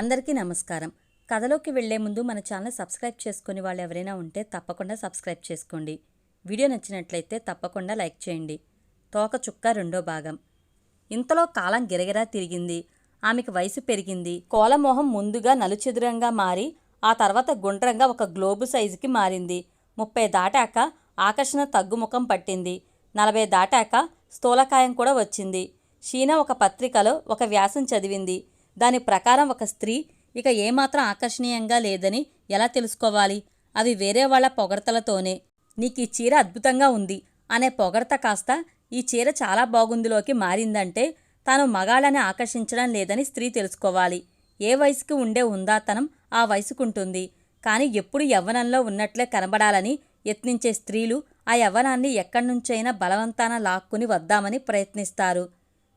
అందరికీ నమస్కారం. కథలోకి వెళ్ళే ముందు మన ఛానల్ సబ్స్క్రైబ్ చేసుకుని వాళ్ళు ఎవరైనా ఉంటే తప్పకుండా సబ్స్క్రైబ్ చేసుకోండి. వీడియో నచ్చినట్లయితే తప్పకుండా లైక్ చేయండి. తోక చుక్క రెండో భాగం. ఇంతలో కాలం గిరగిరా తిరిగింది. ఆమెకు వయసు పెరిగింది. కోలమోహం ముందుగా నలుచెదురంగా మారి ఆ తర్వాత గుండ్రంగా ఒక గ్లోబు సైజుకి మారింది. ముప్పై దాటాక ఆకర్షణ తగ్గుముఖం పట్టింది. నలభై దాటాక స్థూలకాయం కూడా వచ్చింది. షీనా ఒక పత్రికలో ఒక వ్యాసం చదివింది. దాని ప్రకారం ఒక స్త్రీ ఇక ఏమాత్రం ఆకర్షణీయంగా లేదని ఎలా తెలుసుకోవాలి? అవి వేరే వాళ్ళ పొగడతలతోనే. నీకు ఈ చీర అద్భుతంగా ఉంది అనే పొగడత కాస్త ఈ చీర చాలా బాగుందిలోకి మారిందంటే తాను మగాళ్ళని ఆకర్షించడం లేదని స్త్రీ తెలుసుకోవాలి. ఏ వయసుకి ఉండే ఉందాతనం ఆ వయసుకుంటుంది. కానీ ఎప్పుడు యవ్వనంలో ఉన్నట్లే కనబడాలని యత్నించే స్త్రీలు ఆ యవ్వనాన్ని ఎక్కడి నుంచైనా బలవంతాన లాక్కుని వద్దామని ప్రయత్నిస్తారు.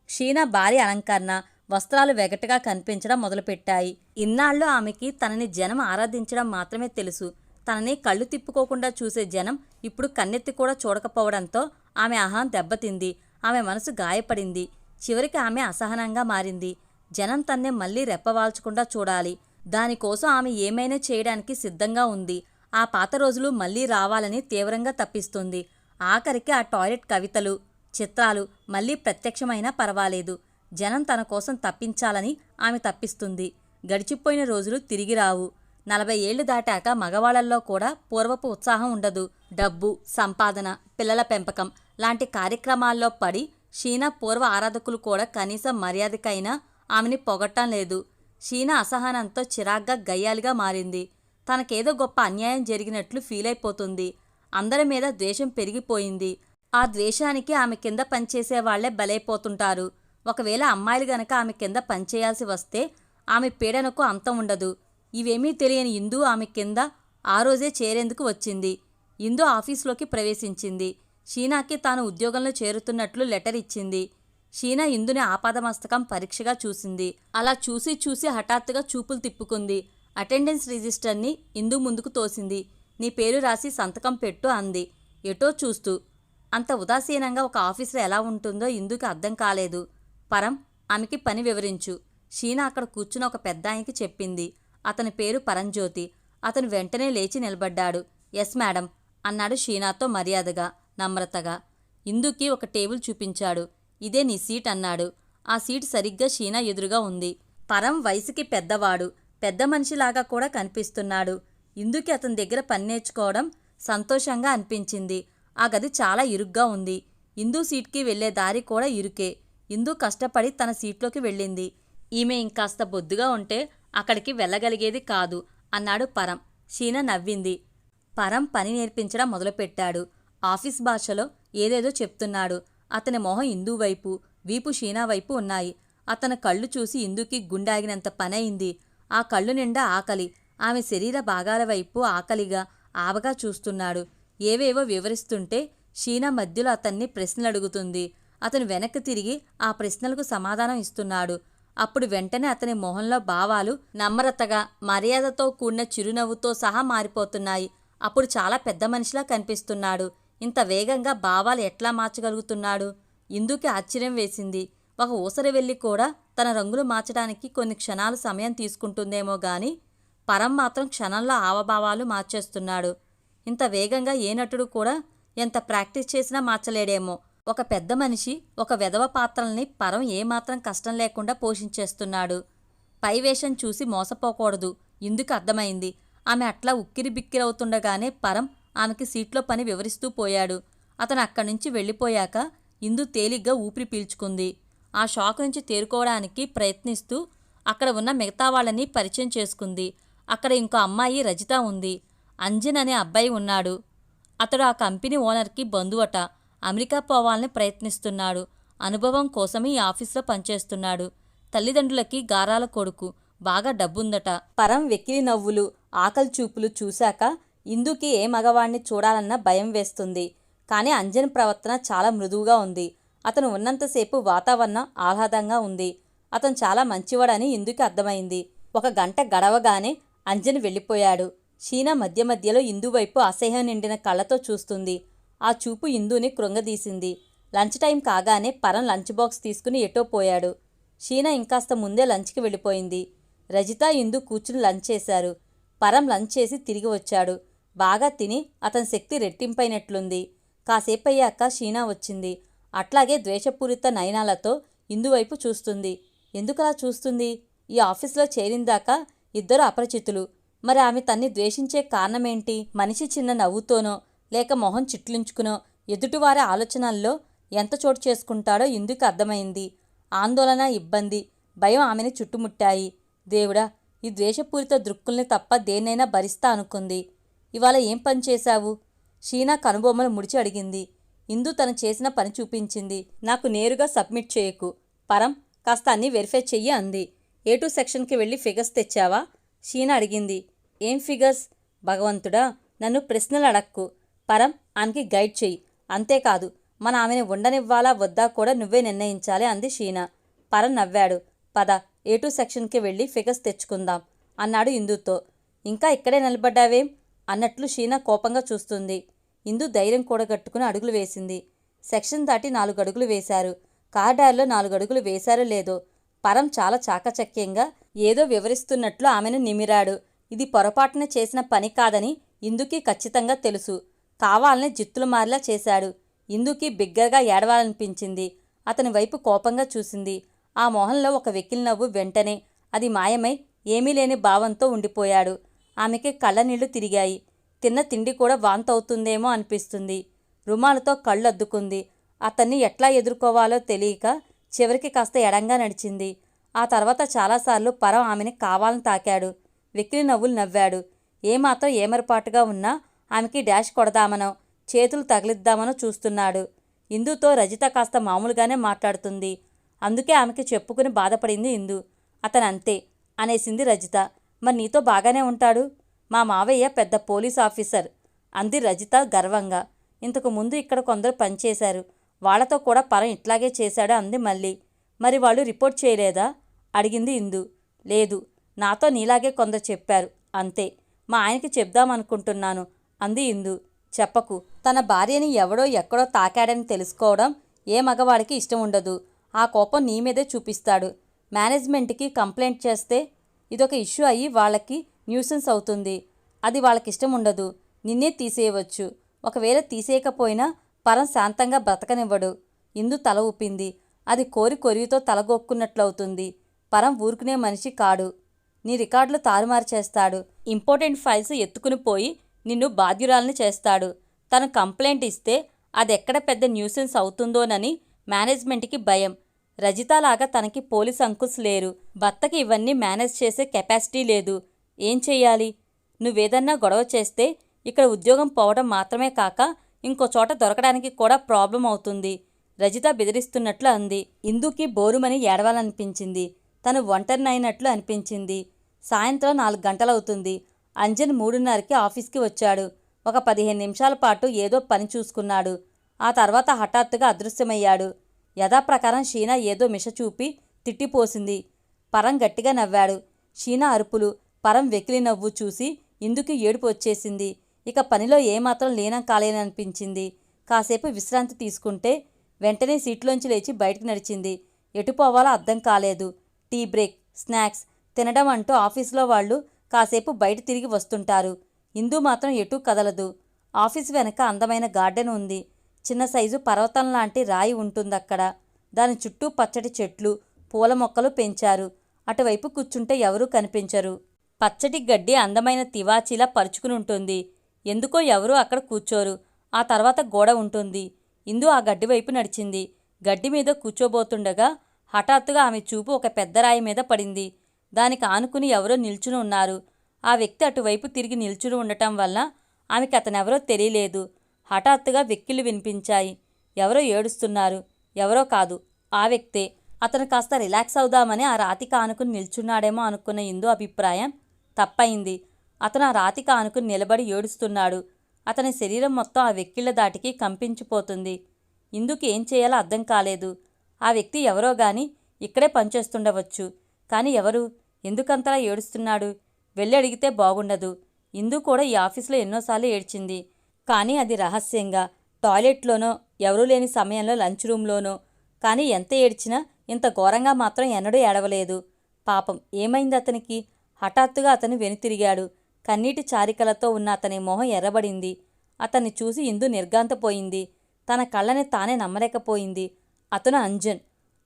క్షీణ భారీ అలంకరణ వస్త్రాలు వెగటగా కనిపించడం మొదలుపెట్టాయి. ఇన్నాళ్ళు ఆమెకి తనని జనం ఆరాధించడం మాత్రమే తెలుసు. తనని కళ్ళు తిప్పుకోకుండా చూసే జనం ఇప్పుడు కన్నెత్తి కూడా చూడకపోవడంతో ఆమె అహం దెబ్బతింది. ఆమె మనసు గాయపడింది. చివరికి ఆమె అసహనంగా మారింది. జనం తన్నే మళ్ళీ రెప్పవాల్చకుండా చూడాలి. దానికోసం ఆమె ఏమైనా చేయడానికి సిద్ధంగా ఉంది. ఆ పాత రోజులు మళ్ళీ రావాలని తీవ్రంగా తప్పిస్తుంది. ఆఖరికి ఆ టాయిలెట్ కవితలు చిత్రాలు మళ్ళీ ప్రత్యక్షమైనా పర్వాలేదు. జనం తన కోసం తప్పించాలని ఆమె తప్పిస్తుంది. గడిచిపోయిన రోజులు తిరిగి రావు. నలభై ఏళ్ళు దాటాక మగవాళ్ళలో కూడా పూర్వపు ఉత్సాహం ఉండదు. డబ్బు సంపాదన పిల్లల పెంపకం లాంటి కార్యక్రమాల్లో పడి షీనా పూర్వ ఆరాధకులు కూడా కనీసం మర్యాదకైనా ఆమెని పొగట్టం లేదు. షీనా అసహనంతో చిరాగ్గా గయ్యాలిగా మారింది. తనకేదో గొప్ప అన్యాయం జరిగినట్లు ఫీల్ అయిపోతుంది. అందరి మీద ద్వేషం పెరిగిపోయింది. ఆ ద్వేషానికి ఆమె కింద పనిచేసే వాళ్ళే బలైపోతుంటారు. ఒకవేళ అమ్మాయిలు గనక ఆమె కింద పనిచేయాల్సి వస్తే ఆమె పీడనకు అంతం ఉండదు. ఇవేమీ తెలియని ఇందు ఆమె కింద ఆ రోజే చేరేందుకు వచ్చింది. ఇందు ఆఫీసులోకి ప్రవేశించింది. షీనాకి తాను ఉద్యోగంలో చేరుతున్నట్లు లెటర్ ఇచ్చింది. షీనా ఇందుని ఆపాదమస్తకం పరీక్షగా చూసింది. అలా చూసి చూసి హఠాత్తుగా చూపులు తిప్పుకుంది. అటెండెన్స్ రిజిస్టర్ని ఇందు ముందుకు తోసింది. నీ పేరు రాసి సంతకం పెట్టు అంది. ఎటో చూస్తూ. అంత ఉదాసీనంగా ఒక ఆఫీసర్ ఎలా ఉంటుందో ఇందుకు అర్థం కాలేదు. పరం ఆమెకి పని వివరించు. షీనా అక్కడ కూర్చుని ఒక పెద్దాయనికి చెప్పింది. అతని పేరు పరంజ్యోతి. అతను వెంటనే లేచి నిలబడ్డాడు. ఎస్ మేడం అన్నాడు షీనాతో మర్యాదగా నమ్రతగా. ఇందుకి ఒక టేబుల్ చూపించాడు. ఇదే నీ సీట్ అన్నాడు. ఆ సీట్ సరిగ్గా షీనా ఎదురుగా ఉంది. పరం వయసుకి పెద్దవాడు. పెద్ద మనిషిలాగా కూడా కనిపిస్తున్నాడు. ఇందుకి అతని దగ్గర పని నేర్చుకోవడం సంతోషంగా అనిపించింది. ఆ గది చాలా ఇరుగ్గా ఉంది. ఇందు సీట్కి వెళ్ళే దారి కూడా ఇరుకే. ఇందు కష్టపడి తన సీట్లోకి వెళ్ళింది. ఈమె ఇంకాస్త బొద్దుగా ఉంటే అక్కడికి వెళ్ళగలిగేది కాదు అన్నాడు పరం. షీన నవ్వింది. పరం పని నేర్పించడం మొదలుపెట్టాడు. ఆఫీస్ భాషలో ఏదేదో చెప్తున్నాడు. అతని మొహం ఇందు వైపు వీపు షీనా వైపు ఉన్నాయి. అతని కళ్ళు చూసి ఇందుకి గుండాగినంత పనయింది. ఆ కళ్ళు నిండా ఆకలి. ఆమె శరీర భాగాల వైపు ఆకలిగా ఆవగా చూస్తున్నాడు. ఏవేవో వివరిస్తుంటే షీనా మధ్యలో అతన్ని ప్రశ్నలు అడుగుతుంది అతను వెనక్కి తిరిగి ఆ ప్రశ్నలకు సమాధానం ఇస్తున్నాడు. అప్పుడు వెంటనే అతని మొహంలో భావాలు నమ్రతగా మర్యాదతో కూడిన చిరునవ్వుతో సహా మారిపోతున్నాయి. అప్పుడు చాలా పెద్ద మనిషిలా కనిపిస్తున్నాడు. ఇంత వేగంగా భావాలు ఎట్లా మార్చగలుగుతున్నాడు? ఇందుకే ఆశ్చర్యం వేసింది. ఒక ఊసరి వెళ్ళి కూడా తన రంగులు మార్చడానికి కొన్ని క్షణాలు సమయం తీసుకుంటుందేమో గాని పరం మాత్రం క్షణంలో ఆవభావాలు మార్చేస్తున్నాడు. ఇంత వేగంగా ఏ నటుడు కూడా ఎంత ప్రాక్టీస్ చేసినా మార్చలేడేమో. ఒక పెద్ద మనిషి ఒక వెధవ పాత్రల్ని పరం ఏమాత్రం కష్టం లేకుండా పోషించేస్తున్నాడు. పై వేషం చూసి మోసపోకూడదు. ఇందుకు అర్థమైంది. ఆమె అట్లా ఉక్కిరి బిక్కిరవుతుండగానే పరం ఆమెకి సీట్లో పని వివరిస్తూ పోయాడు. అతను అక్కడి నుంచి వెళ్ళిపోయాక ఇందు తేలిగ్గా ఊపిరి పీల్చుకుంది. ఆ షాక్ నుంచి తేరుకోవడానికి ప్రయత్నిస్తూ అక్కడ ఉన్న మిగతా వాళ్ళని పరిచయం చేసుకుంది. అక్కడ ఇంకో అమ్మాయి రజిత ఉంది. అంజన్ అనే అబ్బాయి ఉన్నాడు. అతడు ఆ కంపెనీ ఓనర్కి బంధువట. అమెరికా పోవాలని ప్రయత్నిస్తున్నాడు. అనుభవం కోసమే ఈ ఆఫీస్లో పనిచేస్తున్నాడు. తల్లిదండ్రులకి గారాల కొడుకు. బాగా డబ్బుందట. పరం వెకిలి నవ్వులు ఆకలి చూపులు చూశాక ఇందుకి ఏ మగవాణ్ణి చూడాలన్న భయం వేస్తుంది. కానీ అంజన్ ప్రవర్తన చాలా మృదువుగా ఉంది. అతను ఉన్నంతసేపు వాతావరణం ఆహ్లాదంగా ఉంది. అతను చాలా మంచివాడని ఇందుకి అర్థమైంది. ఒక గంట గడవగానే అంజన్ వెళ్ళిపోయాడు. షీనా మధ్య మధ్యలో ఇందు వైపు అసహ్యం నిండిన కళ్ళతో చూస్తుంది. ఆ చూపు ఇందుని కృంగదీసింది. లంచ్ టైం కాగానే పరం లంచ్ బాక్స్ తీసుకుని ఎటో పోయాడు. షీనా ఇంకాస్త ముందే లంచ్కి వెళ్ళిపోయింది. రజిత ఇందు కూర్చుని లంచ్ చేశారు. పరం లంచ్ చేసి తిరిగి వచ్చాడు. బాగా తిని అతని శక్తి రెట్టింపైనట్లుంది. కాసేపు అయ్యాక షీనా వచ్చింది. అట్లాగే ద్వేషపూరిత నయనాలతో ఇందువైపు చూస్తుంది. ఎందుకలా చూస్తుంది? ఈ ఆఫీస్లో చేరిందాకా ఇద్దరు అపరిచితులు. మరి ఆమె తన్ని ద్వేషించే కారణమేంటి? మనిషి చిన్న నవ్వుతోనో లేక మొహం చిట్లించుకునో ఎదుటివారి ఆలోచనల్లో ఎంత చోటు చేసుకుంటాడో ఇందుకు అర్థమైంది. ఆందోళన ఇబ్బంది భయం ఆమెని చుట్టుముట్టాయి. దేవుడా ఈ ద్వేషపూరిత దృక్కుల్ని తప్ప దేన్నైనా భరిస్తా అనుకుంది. ఇవాళ ఏం పని చేశావు? షీనా కనుబొమ్మలు ముడిచి అడిగింది. ఇందు తను చేసిన పని చూపించింది. నాకు నేరుగా సబ్మిట్ చేయకు. పరం కాస్త అన్నీ వెరిఫై చెయ్యి అంది. ఏ టూ సెక్షన్కి వెళ్ళి ఫిగర్స్ తెచ్చావా? షీనా అడిగింది. ఏం ఫిగర్స్? భగవంతుడా నన్ను ప్రశ్నలు అడక్కు. పరం ఆమెకి గైడ్ చెయ్యి. అంతేకాదు మన ఆమెను ఉండనివ్వాలా వద్దా కూడా నువ్వే నిర్ణయించాలి అంది షీనా. పరం నవ్వాడు. పద ఏ టూ సెక్షన్కి వెళ్ళి ఫిగర్స్ తెచ్చుకుందాం అన్నాడు ఇందుతో. ఇంకా ఇక్కడే నిలబడ్డావేం? అన్నట్లు షీనా కోపంగా చూస్తుంది. ఇందు ధైర్యం కూడగట్టుకుని అడుగులు వేసింది. సెక్షన్ దాటి నాలుగు అడుగులు వేశారు. కార్డార్లో నాలుగు అడుగులు వేశారో లేదో పరం చాలా చాకచక్యంగా ఏదో వివరిస్తున్నట్లు ఆమెను నిమిరాడు. ఇది పొరపాటున చేసిన పని కాదని ఇందుకి ఖచ్చితంగా తెలుసు. కావాలని జిత్తులు మారిలా చేశాడు. ఇందుకి బిగ్గరగా ఏడవాలనిపించింది. అతని వైపు కోపంగా చూసింది. ఆ మొహంలో ఒక వెకిలి నవ్వు వెంటనే అది మాయమై ఏమీ లేని భావంతో ఉండిపోయాడు. ఆమెకి కళ్ళనీళ్ళు తిరిగాయి. తిన్న తిండి కూడా వాంతవుతుందేమో అనిపిస్తుంది. రుమాలతో కళ్ళు అద్దుకుంది అతన్ని ఎట్లా ఎదుర్కోవాలో తెలియక చివరికి కాస్త ఎడంగా నడిచింది. ఆ తర్వాత చాలాసార్లు పరం ఆమెని కావాలని తాకాడు. వెక్కిలి నవ్వులు నవ్వాడు. ఏమాత్రం ఏమరపాటుగా ఉన్నా ఆమెకి డాష్ కొడదామనో చేతులు తగిలిద్దామనో చూస్తున్నాడు. ఇందుతో రజిత కాస్త మామూలుగానే మాట్లాడుతుంది. అందుకే ఆమెకి చెప్పుకుని బాధపడింది ఇందు. అతను అంతే అనేసింది రజిత. మరి నీతో బాగానే ఉంటాడు? మా మావయ్య పెద్ద పోలీస్ ఆఫీసర్ అంది రజిత గర్వంగా. ఇంతకు ముందు ఇక్కడ కొందరు పనిచేశారు వాళ్ళతో కూడా పరం ఇట్లాగే చేశాడు అంది మళ్ళీ. మరి వాళ్ళు రిపోర్ట్ చేయలేదా? అడిగింది ఇందు. లేదు నాతో నీలాగే కొందరు చెప్పారు. అంతే. మా ఆయనకి చెప్దామనుకుంటున్నాను. అంది ఇందు. చెప్పకు తన భార్యని ఎవడో ఎక్కడో తాకాడని తెలుసుకోవడం ఏ మగవాడికి ఇష్టం ఉండదు. ఆ కోపం నీ మీదే చూపిస్తాడు. మేనేజ్మెంట్కి కంప్లైంట్ చేస్తే ఇదొక ఇష్యూ అయ్యి వాళ్ళకి న్యూసెన్స్ అవుతుంది. అది వాళ్ళకి ఇష్టం ఉండదు. నిన్నే తీసేయవచ్చు. ఒకవేళ తీసేయకపోయినా పరం శాంతంగా బ్రతకనివ్వడు. ఇందు తల ఊపింది. అది కోరి కొరివితో తలగొక్కున్నట్లవుతుంది పరం ఊరుకునే మనిషి కాడు. నీ రికార్డులు తారుమారు చేస్తాడు. ఇంపార్టెంట్ ఫైల్స్ ఎత్తుకుని పోయి నిన్ను బాధ్యురాలని చేస్తాడు. తను కంప్లైంట్ ఇస్తే అది ఎక్కడ పెద్ద న్యూసెన్స్ అవుతుందోనని మేనేజ్మెంట్కి భయం. రజితలాగా తనకి పోలీస్ అంకుల్స్ లేరు. భర్తకి ఇవన్నీ మేనేజ్ చేసే కెపాసిటీ లేదు. ఏం చెయ్యాలి? నువ్వేదన్నా గొడవ చేస్తే ఇక్కడ ఉద్యోగం పోవడం మాత్రమే కాక ఇంకో చోట దొరకడానికి కూడా ప్రాబ్లం అవుతుంది. రజిత బెదిరిస్తున్నట్లు అంది. ఇందుకి బోరుమని ఏడవాలనిపించింది. తను ఒంటరినైనట్లు అనిపించింది. సాయంత్రం నాలుగు గంటలవుతుంది. అంజన్ మూడున్నరకి ఆఫీస్కి వచ్చాడు. ఒక పదిహేను నిమిషాల పాటు ఏదో పని చూసుకున్నాడు. ఆ తర్వాత హఠాత్తుగా అదృశ్యమయ్యాడు. యథాప్రకారం షీనా ఏదో మిష చూపి తిట్టిపోసింది. పరం గట్టిగా నవ్వాడు. షీనా అరుపులు పరం వెకిలి నవ్వు చూసి ఇందుకు ఏడుపు వచ్చేసింది. ఇక పనిలో ఏమాత్రం లీనం కాలేననిపించింది. కాసేపు విశ్రాంతి తీసుకుంటే వెంటనే సీట్లోంచి లేచి బయటకు నడిచింది. ఎటుపోవాలో అర్థం కాలేదు. టీ బ్రేక్ స్నాక్స్ తినడం అంటూ ఆఫీసులో వాళ్ళు కాసేపు బయట తిరిగి వస్తుంటారు. ఇందు మాత్రం ఎటూ కదలదు. ఆఫీస్ వెనక అందమైన గార్డెన్ ఉంది. చిన్న సైజు పర్వతం లాంటి రాయి ఉంటుందక్కడ. దాని చుట్టూ పచ్చటి చెట్లు పూల మొక్కలు పెంచారు. అటువైపు కూర్చుంటే ఎవరూ కనిపించరు. పచ్చటి గడ్డి అందమైన తివాచీలా పరుచుకుని ఉంటుంది. ఎందుకో ఎవరూ అక్కడ కూర్చోరు. ఆ తర్వాత గోడ ఉంటుంది. ఇందు ఆ గడ్డి వైపు నడిచింది. గడ్డి మీద కూర్చోబోతుండగా హఠాత్తుగా ఆమె చూపు ఒక పెద్ద రాయి మీద పడింది. దానికి ఆనుకుని ఎవరో నిల్చుని ఉన్నారు. ఆ వ్యక్తి అటువైపు తిరిగి నిల్చుని ఉండటం వల్ల ఆమెకి అతనెవరో తెలియలేదు. హఠాత్తుగా వెక్కిళ్ళు వినిపించాయి. ఎవరో ఏడుస్తున్నారు. ఎవరో కాదు. ఆ వ్యక్తే. అతను కాస్త రిలాక్స్ అవుదామని ఆ రాతిక ఆనుకుని నిల్చున్నాడేమో అనుకున్న ఇందు అభిప్రాయం తప్పయింది అతను ఆ రాతిక ఆనుకుని నిలబడి ఏడుస్తున్నాడు. అతని శరీరం మొత్తం ఆ వెక్కిళ్ళ దాటికి కంపించిపోతుంది. ఇందుకు ఏం చేయాలో అర్థం కాలేదు. ఆ వ్యక్తి ఎవరో గాని ఇక్కడే పనిచేస్తుండవచ్చు. కానీ ఎవరు? ఎందుకంతలా ఏడుస్తున్నాడు? వెళ్ళి అడిగితే బాగుండదు. ఇందు కూడా ఈ ఆఫీసులో ఎన్నోసార్లు ఏడ్చింది. కానీ అది రహస్యంగా. టాయిలెట్లోనో ఎవరూ లేని సమయంలో లంచ్ రూమ్లోనో. కానీ ఎంత ఏడ్చినా ఇంత ఘోరంగా మాత్రం ఎన్నడూ ఏడవలేదు. పాపం ఏమైంది అతనికి? హఠాత్తుగా అతను వెనుతిరిగాడు కన్నీటి చారికలతో ఉన్న అతని మొహం ఎర్రబడింది. అతన్ని చూసి ఇందు నిర్గాంతపోయింది తన కళ్ళని తానే నమ్మలేకపోయింది. అతను అంజన్.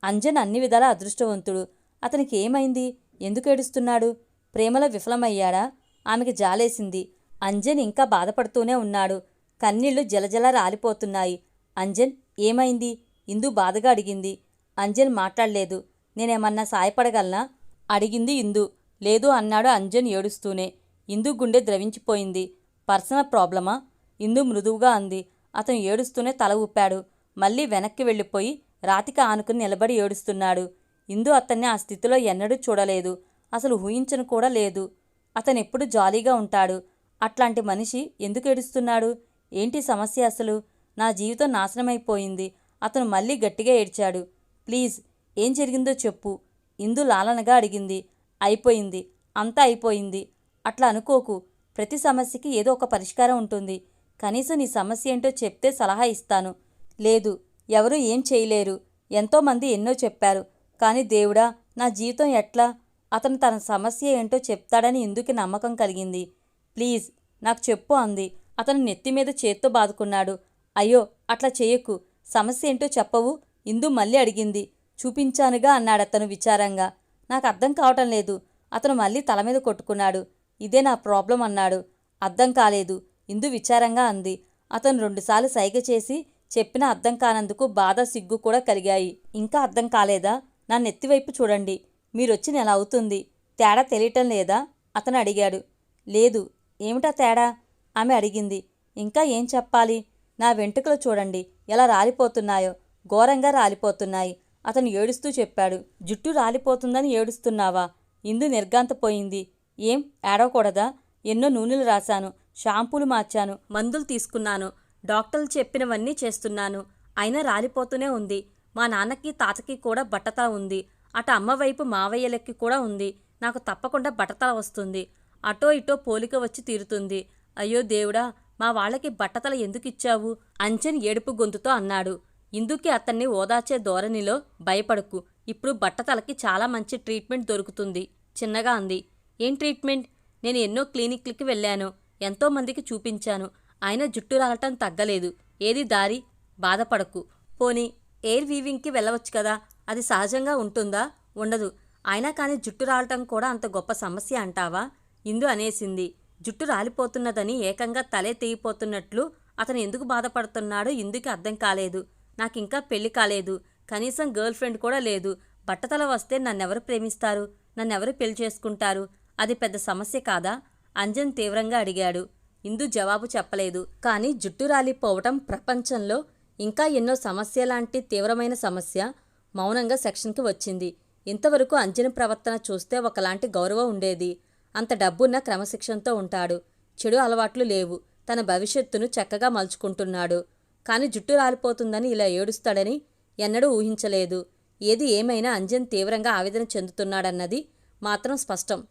అంజన్ అన్ని విధాల అదృష్టవంతుడు. అతనికి ఏమైంది? ఎందుకు ఏడుస్తున్నాడు? ప్రేమలో విఫలమయ్యాడా? ఆమెకి జాలేసింది. అంజన్ ఇంకా బాధపడుతూనే ఉన్నాడు. కన్నీళ్ళు జలజల రాలిపోతున్నాయి. అంజన్ ఏమైంది? ఇందు బాధగా అడిగింది. అంజన్ మాట్లాడలేదు. నేనేమన్నా సాయపడగలనా? అడిగింది ఇందు. లేదు అన్నాడు అంజన్ ఏడుస్తూనే. ఇందు గుండె ద్రవించిపోయింది. పర్సనల్ ప్రాబ్లమా? ఇందు మృదువుగా అంది. అతను ఏడుస్తూనే తల ఊపాడు. మళ్ళీ వెనక్కి వెళ్ళిపోయి రాతికి ఆనుకుని నిలబడి ఏడుస్తున్నాడు. ఇందు అతన్ని ఆ స్థితిలో ఎన్నడూ చూడలేదు. అసలు ఊహించను కూడా లేదు. అతనెప్పుడు జాలీగా ఉంటాడు. అట్లాంటి మనిషి ఎందుకు ఏడుస్తున్నాడు? ఏంటి సమస్య అసలు? నా జీవితం నాశనమైపోయింది. అతను మళ్ళీ గట్టిగా ఏడ్చాడు. ప్లీజ్ ఏం జరిగిందో చెప్పు. ఇందు లాలనగా అడిగింది. అయిపోయింది. అంతా అయిపోయింది. అట్లా అనుకోకు. ప్రతి సమస్యకి ఏదో ఒక పరిష్కారం ఉంటుంది. కనీసం నీ సమస్య ఏంటో చెప్తే సలహా ఇస్తాను. లేదు ఎవరూ ఏం చేయలేరు. ఎంతోమంది ఎన్నో చెప్పారు. కానీ దేవుడా నా జీవితం ఎట్లా? అతను తన సమస్య ఏంటో చెప్తాడని ఎందుకు నమ్మకం కలిగింది. ప్లీజ్ నాకు చెప్పు అంది. అతను నెత్తి మీద చేత్తో బాదుకున్నాడు. అయ్యో అట్లా చేయకు. సమస్య ఏంటో చెప్పవు. ఇందు మళ్ళీ అడిగింది. చూపించానుగా అన్నాడతను విచారంగా. నాకు అర్థం కావటం లేదు. అతను మళ్ళీ తల మీద కొట్టుకున్నాడు. ఇదే నా ప్రాబ్లం అన్నాడు. అర్థం కాలేదు. ఇందు విచారంగా అంది. అతను రెండుసార్లు సైగ చేసి చెప్పిన అర్థం కానందుకు బాధ సిగ్గు కూడా కలిగాయి. ఇంకా అర్థం కాలేదా? నా నెత్తివైపు చూడండి. మీరొచ్చి నెల అవుతుంది? తేడా తెలియటం లేదా? అతను అడిగాడు. లేదు. ఏమిటా తేడా? ఆమె అడిగింది. ఇంకా ఏం చెప్పాలి? నా వెంట్రుకలు చూడండి. ఎలా రాలిపోతున్నాయో. ఘోరంగా రాలిపోతున్నాయి. అతను ఏడుస్తూ చెప్పాడు. జుట్టు రాలిపోతుందని ఏడుస్తున్నావా? ఇందు నిర్గాంతపోయింది ఏం? ఏడవకూడదా? ఎన్నో నూనెలు రాశాను. షాంపూలు మార్చాను. మందులు తీసుకున్నాను. డాక్టర్లు చెప్పినవన్నీ చేస్తున్నాను. అయినా రాలిపోతూనే ఉంది. మా నాన్నకి తాతకి కూడా బట్టతల ఉంది. అటు అమ్మవైపు మావయ్యలకి కూడా ఉంది. నాకు తప్పకుండా బట్టతల వస్తుంది. అటో ఇటో పోలిక వచ్చి తీరుతుంది. అయ్యో దేవుడా మా వాళ్ళకి బట్టతల ఎందుకు ఇచ్చావు? అంచన్ ఏడుపు గొంతుతో అన్నాడు. ఇందుకే అతన్ని ఓదార్చే ధోరణిలో భయపడకు. ఇప్పుడు బట్టతలకి చాలా మంచి ట్రీట్మెంట్ దొరుకుతుంది. చిన్నగా అంది. ఏం ట్రీట్మెంట్? నేను ఎన్నో క్లినిక్లకి వెళ్ళాను. ఎంతోమందికి చూపించాను. ఆయన జుట్టు రాలటం తగ్గలేదు. ఏది దారి? బాధపడకు. పోనీ ఎయిర్ వీవింగ్కి వెళ్ళవచ్చు కదా? అది సహజంగా ఉంటుందా? ఉండదు. అయినా కానీ జుట్టు రాలటం కూడా అంత గొప్ప సమస్య అంటావా? ఇందు అనేసింది. జుట్టు రాలిపోతున్నదని ఏకంగా తలే తెగిపోతున్నట్లు అతను ఎందుకు బాధపడుతున్నాడో ఇందుకు అర్థం కాలేదు. నాకింకా పెళ్ళి కాలేదు. కనీసం గర్ల్ ఫ్రెండ్ కూడా లేదు. బట్టతల వస్తే నన్నెవరు ప్రేమిస్తారు? నన్నెవరు పెళ్ళి చేసుకుంటారు? అది పెద్ద సమస్య కాదా? అంజన్ తీవ్రంగా అడిగాడు. ఇందు జవాబు చెప్పలేదు. కానీ జుట్టు రాలిపోవటం ప్రపంచంలో ఇంకా ఎన్నో సమస్య లాంటి తీవ్రమైన సమస్య మౌనంగా సెక్షన్కి వచ్చింది. ఇంతవరకు అంజని ప్రవర్తన చూస్తే ఒకలాంటి గౌరవం ఉండేది. అంత డబ్బున్న క్రమశిక్షణతో ఉంటాడు. చెడు అలవాట్లు లేవు. తన భవిష్యత్తును చక్కగా మలుచుకుంటున్నాడు. కానీ జుట్టు రాలిపోతుందని ఇలా ఏడుస్తాడని ఎన్నడూ ఊహించలేదు. ఏది ఏమైనా అంజన్ తీవ్రంగా ఆవేదన చెందుతున్నాడన్నది మాత్రం స్పష్టం.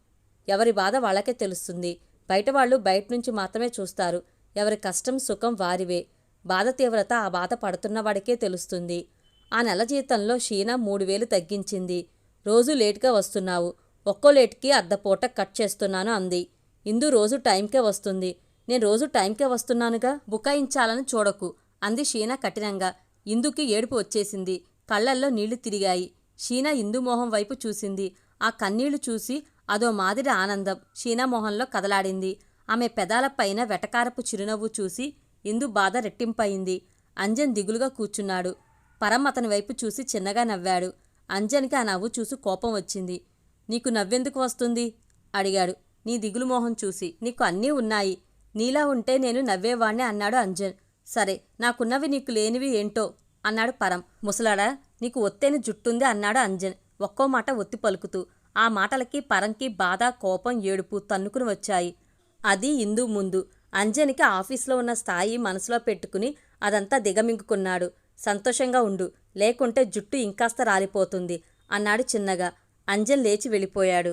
ఎవరి బాధ వాళ్ళకే తెలుస్తుంది. బయట వాళ్ళు బయట నుంచి మాత్రమే చూస్తారు. ఎవరి కష్టం సుఖం వారివే. బాధ తీవ్రత ఆ బాధ పడుతున్నవాడికే తెలుస్తుంది. ఆ నెల జీతంలో షీనా మూడు వేలు తగ్గించింది. రోజు లేటుగా వస్తున్నావు. ఒక్కో లేట్కి అర్ధపూట కట్ చేస్తున్నాను అంది. ఇందు రోజు టైంకే వస్తుంది. నేను రోజు టైంకే వస్తున్నానుగా? బుకాయించాలని చూడకు అంది షీనా కఠినంగా. ఇందుకి ఏడుపు వచ్చేసింది. కళ్ళల్లో నీళ్ళు తిరిగాయి. షీనా ఇందు మొహం వైపు చూసింది. ఆ కన్నీళ్ళు చూసి అదో మాదిరి ఆనందం. షీనా మొహంలో కదలాడింది. ఆమె పెదాలపైన వెటకారపు చిరునవ్వు చూసి ఇందు బాధ రెట్టింపయింది. అంజన్ దిగులుగా కూర్చున్నాడు. పరం అతని వైపు చూసి చిన్నగా నవ్వాడు. అంజన్కి ఆ నవ్వు చూసి కోపం వచ్చింది. నీకు నవ్వెందుకు వస్తుంది? అడిగాడు. నీ దిగులు మోహం చూసి. నీకు అన్నీ ఉన్నాయి. నీలా ఉంటే నేను నవ్వేవాణ్ణి అన్నాడు అంజన్. సరే నాకున్నవి నీకు లేనివి ఏంటో? అన్నాడు పరం ముసలాడా నీకు ఒత్తేని జుట్టుంది అన్నాడు అంజన్. ఒక్కో మాట ఒత్తి పలుకుతూ. ఆ మాటలకి పరంకి బాధ కోపం ఏడుపు తన్నుకుని వచ్చాయి. అది ఇందు ముందు. అంజనికి ఆఫీస్లో ఉన్న స్థాయి మనసులో పెట్టుకుని అదంతా దిగమింగుకున్నాడు. సంతోషంగా ఉండు. లేకుంటే జుట్టు ఇంకాస్త రాలిపోతుంది అన్నాడు చిన్నగా. అంజన్ లేచి వెళ్ళిపోయాడు.